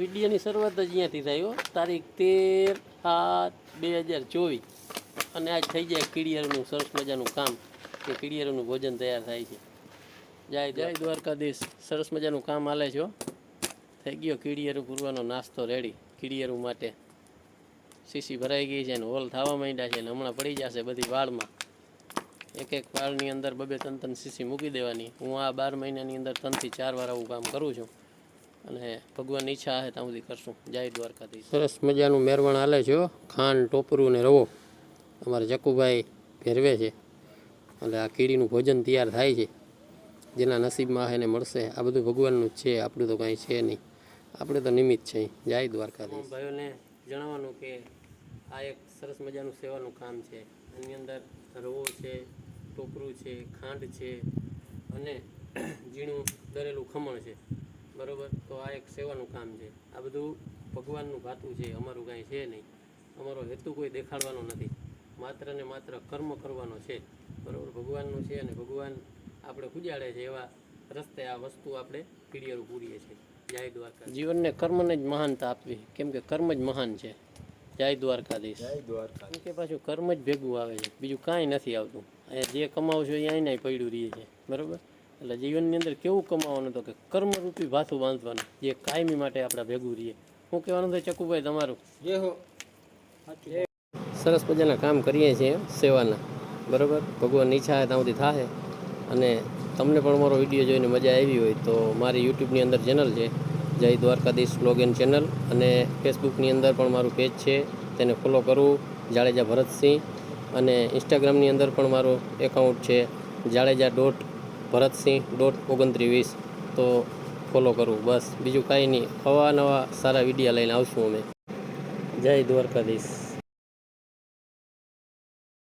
વિડીયોની શરૂઆત જ અહીંયાથી થાય તારીખ તેર સાત બે હજાર ચોવીસ. અને આજ થઈ જાય કીડિયારનું સરસ મજાનું કામ, કે કીડિયારનું ભોજન તૈયાર થાય છે. જય જય દ્વારકાધીશ. સરસ મજાનું કામ હાલે છે થઈ ગયો કીડિયારું પૂરવાનો નાસ્તો રેડી કીડિયારું માટે સીસી ભરાઈ ગઈ છે ને હોલ થવા માંડ્યા છે ને હમણાં પડી જશે બધી વાળમાં. એક એક વાળની અંદર બબે ત્રણ ત્રણ સીસી મૂકી દેવાની. હું આ બાર મહિનાની અંદર ત્રણથી ચાર વાર આવું કામ કરું છું. અને ભગવાનની ઈચ્છા હે ત્યાં સુધી કરશું. જય દ્વારકાધીશ. સરસ મજાનું મેરવણ હાલે છે ખાંડ ટોપરું ને રવો. અમારા જકુભાઈ ભેરવે છે. એટલે આ કીડીનું ભોજન તૈયાર થાય છે. જેના નસીબમાં એને મળશે. આ બધું ભગવાનનું જ છે. આપણું તો કાંઈ છે નહીં. આપણે તો નિમિત્ત છે. જય દ્વારકાધીશ. ભાઈઓને જણાવવાનું કે આ એક સરસ મજાનું સેવાનું કામ છે. એની અંદર રવો છે ટોપરું છે ખાંડ છે અને ઝીણું દરેલું ખમણ છે. બરોબર? તો આ એક સેવાનું કામ છે. આ બધું ભગવાનનું ભાતું છે અમારું કાંઈ છે નહીં. અમારો હેતુ કોઈ દેખાડવાનો નથી. માત્ર ને માત્ર કર્મ કરવાનો છે. બરાબર? ભગવાનનું છે અને ભગવાન આપણે ઉજાડે છે એવા રસ્તે આ વસ્તુ આપણે પીડિયરું પૂરીએ છીએ. જય દ્વારકા. જીવનને કર્મને જ મહાનતા આપવી. કેમ કે કર્મ જ મહાન છે. જય દ્વારકાધીશ. જય દ્વારકા કેમ કે પાછું કર્મ જ ભેગું આવે છે. બીજું કાંઈ નથી આવતું. અહીંયા જે કમાવ છો એ અહીંયા પડ્યું રહીએ છે. બરોબર? એટલે જીવનની અંદર કેવું કમાવાનું તો કે કર્મરૂપી ભાથું બાંધવાનું જે કાયમી માટે આપણે ભેગું રહીએ. શું કહેવાનું છે ચકુભાઈ તમારું. જે હો. સરસ મજાના કામ કરીએ છીએ સેવાના. બરાબર? ભગવાન ઈચ્છા ત્યાં સુધી થાય અને તમને પણ મારો વીડિયો જોઈને મજા આવી હોય તો મારી યુટ્યુબની અંદર ચેનલ છે જય દ્વારકાધીશ લોગિન ચેનલ. અને ફેસબુકની અંદર પણ મારું પેજ છે તેને ફોલો કરવું જાડેજા ભરતસિંહ. અને ઇન્સ્ટાગ્રામની અંદર પણ મારું એકાઉન્ટ છે જાડેજા ડોટ ભરતસિંહ ડોટ ઓગણત્રીસ તો ફોલો કરવું બસ, બીજું કાંઈ નહીં. નવા નવા સારા વિડીયા લઈને આવશું અમે. જય દ્વારકાધીશ.